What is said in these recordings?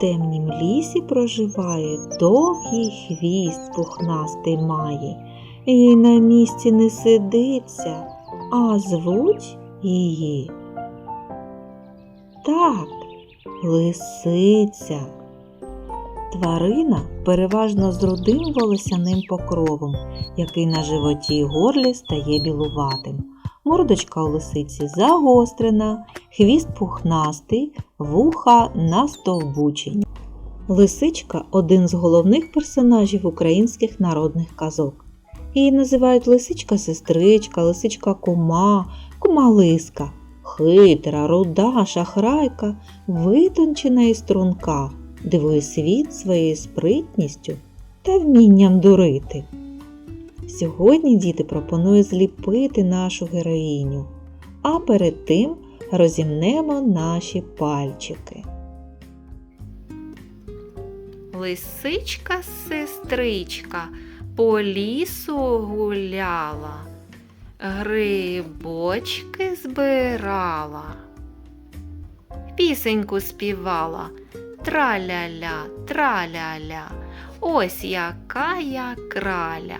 темнім лісі проживає, довгий хвіст пухнастий має, і на місці не сидиться, а звуть її. Так, лисиця. Тварина переважно з рудим волосяним покровом, який на животі й горлі стає білуватим. Мордочка у лисиці загострена, хвіст пухнастий, вуха настовбучені. Лисичка один з головних персонажів українських народних казок. Її називають лисичка-сестричка, лисичка-кума, кума-лиска, хитра, руда, шахрайка, витончена і струнка, дивує світ своєю спритністю та вмінням дурити. Сьогодні діти пропоную зліпити нашу героїню, а перед тим розімнемо наші пальчики. Лисичка сестричка по лісу гуляла, грибочки збирала, пісеньку співала траля-ля, траля-ля, ось яка я краля.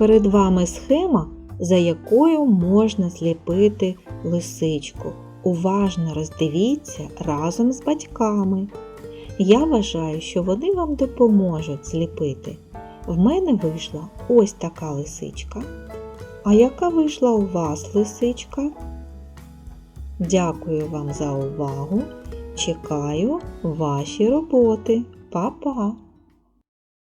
Перед вами схема, за якою можна зліпити лисичку. Уважно роздивіться разом з батьками. Я вважаю, що вони вам допоможуть зліпити. В мене вийшла ось така лисичка. А яка вийшла у вас лисичка? Дякую вам за увагу. Чекаю ваші роботи. Па-па!